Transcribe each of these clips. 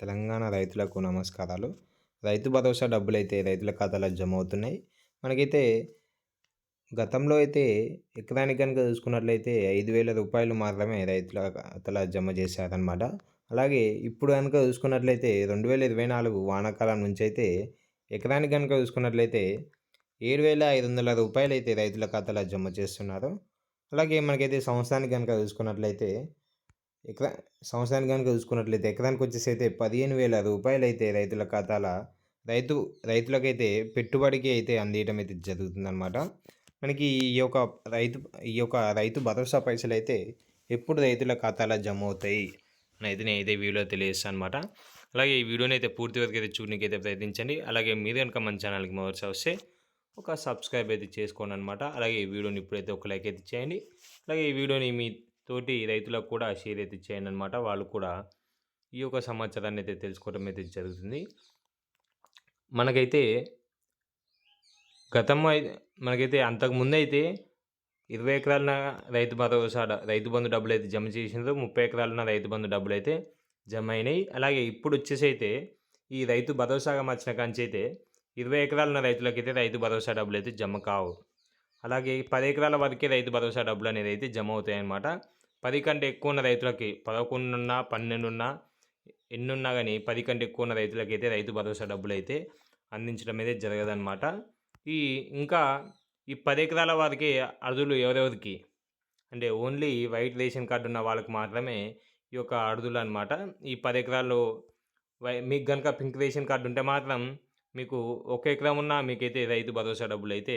తెలంగాణ రైతులకు నమస్కారాలు. రైతు భరోసా డబ్బులు అయితే రైతుల ఖాతాలో జమ అవుతున్నాయి మనకైతే గతంలో అయితే ఎకరానికి కనుక చూసుకున్నట్లయితే ఐదు వేల రూపాయలు మాత్రమే రైతుల ఖాతాలో జమ చేశారనమాట అలాగే ఇప్పుడు కనుక చూసుకున్నట్లయితే రెండు వేల ఇరవై నాలుగు వానాకాలం నుంచి అయితే ఎకరానికి కనుక చూసుకున్నట్లయితే ఏడు వేల ఐదు వందల రూపాయలు అయితే రైతుల ఖాతాలో జమ చేస్తున్నారు. అలాగే మనకైతే సంవత్సరానికి కనుక చూసుకున్నట్లయితే ఎకరా సంవత్సరానికి కనుక చూసుకున్నట్లయితే ఎకరానికి వచ్చేసి అయితే పదిహేను వేల రూపాయలు అయితే రైతుల ఖాతాల రైతు రైతులకైతే పెట్టుబడికి అయితే అందియడం అయితే జరుగుతుందన్నమాట. మనకి ఈ యొక్క రైతు ఈ యొక్క రైతు భరోసా పైసలు అయితే ఎప్పుడు రైతుల ఖాతాలో జమ అవుతాయి అని అయితే నేను అయితే వీడియో తెలియజేస్తాను అనమాట అలాగే ఈ వీడియోని అయితే పూర్తి వరకు అయితే చూడడానికి అయితే ప్రయత్నించండి. అలాగే మీరు కనుక మన ఛానల్కి మొదటి వస్తే ఒక సబ్స్క్రైబ్ అయితే చేసుకోండి అనమాట అలాగే ఈ వీడియోని ఇప్పుడైతే ఒక లైక్ అయితే చేయండి. అలాగే ఈ వీడియోని మీ తోటి రైతులకు కూడా షేర్ అయితే చేయండి అనమాట వాళ్ళు కూడా ఈ యొక్క సమాచారాన్ని అయితే తెలుసుకోవడం అయితే జరుగుతుంది. మనకైతే గతం మనకైతే అంతకుముందు అయితే ఇరవై ఎకరాలన రైతు భరోసా రైతు బంధు డబ్బులు అయితే జమ చేసినారు. ముప్పై ఎకరాలన రైతు బంధు డబ్బులు అయితే జమ అయినాయి. అలాగే ఇప్పుడు వచ్చేసి అయితే ఈ రైతు భరోసాగా మార్చిన కంచి అయితే ఇరవై ఎకరాలన్న రైతులకైతే రైతు భరోసా డబ్బులు అయితే జమ కావు. అలాగే పది ఎకరాల వరకే రైతు భరోసా డబ్బులు అనేది అయితే జమ అవుతాయి అన్నమాట పది కంటే ఎక్కువ ఉన్న రైతులకి పదకొండున్నా పన్నెండున్నా ఎన్నున్నా కానీ పది కంటే ఎక్కువ ఉన్న రైతులకి అయితే రైతు భరోసా డబ్బులు అయితే అందించడం అయితే జరగదన్నమాట. ఈ ఇంకా ఈ పది ఎకరాల వారికి అరుదులు ఎవరెవరికి? అంటే ఓన్లీ వైట్ రేషన్ కార్డు ఉన్న వాళ్ళకి మాత్రమే ఈ యొక్క అరుదులు అనమాట ఈ పది ఎకరాల్లో వై మీకు కనుక పింక్ రేషన్ కార్డు ఉంటే మాత్రం మీకు ఒక ఎకరం ఉన్నా మీకైతే రైతు భరోసా డబ్బులు అయితే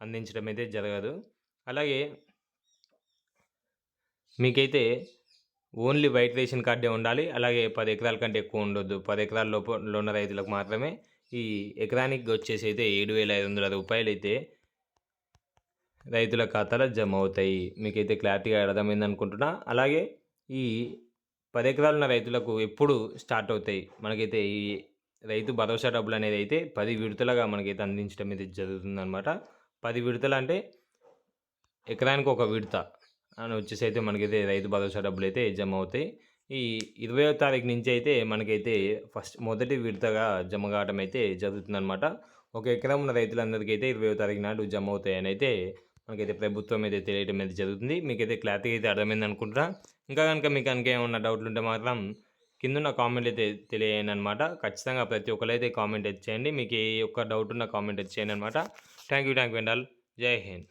అందించడం అయితే జరగదు. అలాగే మీకైతే ఓన్లీ వైట్ రేషన్ కార్డే ఉండాలి అలాగే పది ఎకరాల కంటే ఎక్కువ ఉండొద్దు. పది ఎకరాల లోపల ఉన్న రైతులకు మాత్రమే ఈ ఎకరానికి వచ్చేసి అయితే ఏడు వేల ఐదు వందల రూపాయలు అయితే రైతుల ఖాతాలో జమ అవుతాయి మీకైతే క్లారిటీగా అర్థమైంది అనుకుంటున్నా. అలాగే ఈ పది ఎకరాలు ఉన్న రైతులకు ఎప్పుడు స్టార్ట్ అవుతాయి. మనకైతే ఈ రైతు భరోసా డబ్బులు అనేది అయితే పది విడతలుగా మనకైతే అందించడం అయితే జరుగుతుందన్నమాట. పది విడతలు అంటే ఎకరానికి ఒక విడత. అని వచ్చేసి అయితే మనకైతే రైతు భరోసా డబ్బులు అయితే జమ అవుతాయి ఈ ఇరవై తారీఖు నుంచి అయితే మనకైతే ఫస్ట్ మొదటి విడతగా జమ కావడం అయితే జరుగుతుందన్నమాట. ఒక ఎకరం ఉన్న రైతులందరికీ అయితే ఇరవై తారీఖు నాడు జమ అవుతాయని అయితే మనకైతే ప్రభుత్వం అయితే తెలియడం అయితే జరుగుతుంది. మీకైతే క్లారిటీ అయితే అర్థమైంది అనుకుంటున్నా. ఇంకా కనుక మీకు కనుక ఏమన్నా డౌట్లు ఉంటే మాత్రం కింద కామెంట్ అయితే తెలియను అనమాట ఖచ్చితంగా ప్రతి ఒక్కరు అయితే కామెంట్ అయితే చేయండి. మీకు ఏ ఒక్క డౌట్ ఉన్న కామెంట్ అయితే చేయండి అనమాట thank you thank you and all. జై హింద్.